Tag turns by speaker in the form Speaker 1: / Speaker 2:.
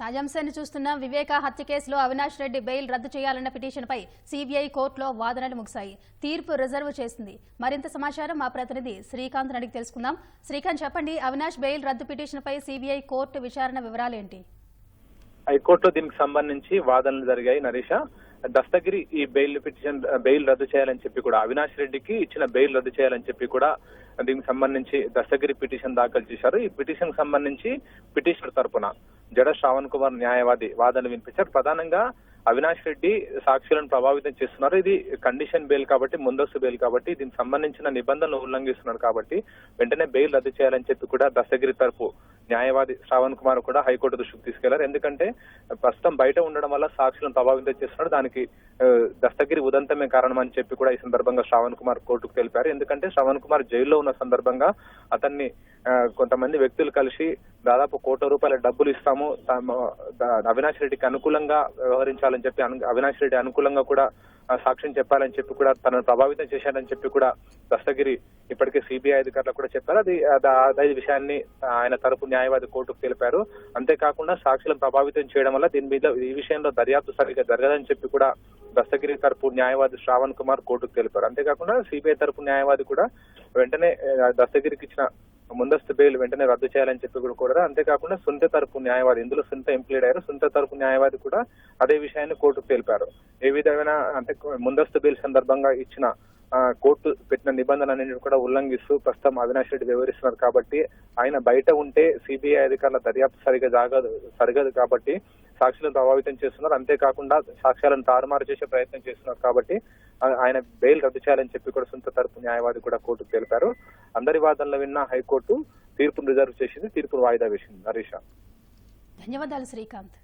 Speaker 1: తాజాంశాన్ని చూస్తున్న వివేక హత్య కేసులో అవినాష్ రెడ్డి బెయిల్ రద్దు చేయాలన్న పిటిషన్పై సీబీఐ కోర్టులో వాదనలు ముగిశాయి. తీర్పు రిజర్వ్ చేసింది. మరింత సమాచారం మా ప్రతినిధి శ్రీకాంత్ అడిగి తెలుసుకుందాం. శ్రీకాంత్ చెప్పండి అవినాష్ బెయిల్ రద్దు పిటిషన్పై సీబీఐ కోర్టు విచారణ వివరాలేంటి
Speaker 2: హైకోర్టులో దీనికి సంబంధించి వాదనలు జరిగాయి నరేష. దస్తగిరి ఈ బెయిల్ పిటిషన్ బెయిల్ రద్దు చేయాలని చెప్పి కూడా అవినాష్ రెడ్డికి ఇచ్చిన బెయిల్ రద్దు చేయాలని చెప్పి కూడా దీనికి సంబంధించి దస్తగిరి పిటిషన్ దాఖలు చేశారు. ఈ పిటిషన్ సంబంధించి పిటిషనర్ తరపున జడ శ్రావణ్ కుమార్ న్యాయవాది వాదనలు వినిపించారు. ప్రధానంగా అవినాష్ రెడ్డి సాక్షులను ప్రభావితం చేస్తున్నారు. ఇది కండిషన్ బెయిల్ కాబట్టి ముందస్తు బెయిల్ కాబట్టి దీనికి సంబంధించిన నిబంధనలు ఉల్లంఘిస్తున్నారు కాబట్టి వెంటనే బెయిల్ రద్దు చేయాలని చెప్పి కూడా దస్తగిరి తరపు న్యాయవాది శ్రావణ్ కుమార్ కూడా హైకోర్టు దృష్టికి తీసుకెళ్ళారు. ఎందుకంటే ప్రస్తుతం బయట ఉండడం వల్ల సాక్షులను ప్రభావితం చేస్తున్నాడు. దానికి దస్తగిరి ఉదంతమే కారణం అని చెప్పి కూడా ఈ సందర్భంగా శ్రావణ్ కుమార్ కోర్టుకు తెలిపారు. ఎందుకంటే శ్రావణ్ కుమార్ జైల్లో ఉన్న సందర్భంగా అతన్ని కొంతమంది వ్యక్తులు కలిసి దాదాపు కోట్ల రూపాయల డబ్బులు ఇస్తాము. అవినాష్ రెడ్డికి అనుకూలంగా వ్యవహరించాలని చెప్పి అవినాష్ రెడ్డి అనుకూలంగా కూడా సాక్ష్యం చెప్పాలని చెప్పి కూడా తనను ప్రభావితం చేశాడని చెప్పి కూడా దస్తగిరి ఇప్పటికే సిబిఐ అధికారులకు కూడా చెప్పారు. అది అదే విషయాన్ని ఆయన తరపు న్యాయవాది కోర్టుకు తెలిపారు. అంతేకాకుండా సాక్షులను ప్రభావితం చేయడం వల్ల దీని మీద ఈ విషయంలో దర్యాప్తు సరిగ్గా జరగదని చెప్పి కూడా దస్తగిరి తరపు న్యాయవాది శ్రావణ్ కుమార్ కోర్టుకు తెలిపారు. అంతేకాకుండా సిబిఐ తరపు న్యాయవాది కూడా వెంటనే దస్తగిరికి ఇచ్చిన ముందస్తు బెయిల్ వెంటనే రద్దు చేయాలని చెప్పి కూడా కోరారు. అంతేకాకుండా సుంత తరపు న్యాయవాది ఇందులో సుంత ఎంప్లీడ్ అయ్యారు. సుంత తరపు న్యాయవాది కూడా అదే విషయాన్ని కోర్టుకు తెలిపారు. ఏ విధమైన అంటే ముందస్తు బెయిల్ సందర్భంగా ఇచ్చిన కోర్టు పెట్టిన నిబంధనలన్నింటినీ కూడా ఉల్లంఘిస్తూ ప్రస్తుతం అవినాష్ రెడ్డి వివరిస్తున్నారు కాబట్టి ఆయన బయట ఉంటే సిబిఐ అధికారుల దర్యాప్తు సరిగా జాగదు సరిగదు కాబట్టి సాక్షులను ప్రభావితం చేస్తున్నారు. అంతేకాకుండా సాక్ష్యాలను తారుమారు చేసే ప్రయత్నం చేస్తున్నారు కాబట్టి ఆయన బెయిల్ రద్దు చేయాలని చెప్పి కూడా సొంత తరపు న్యాయవాది కూడా కోర్టుకు తెలిపారు. అందరి వాదనలు విన్న హైకోర్టు తీర్పును రిజర్వ్ చేసింది తీర్పును వాయిదా వేసింది హరీష
Speaker 1: ధన్యవాదాలు శ్రీకాంత్.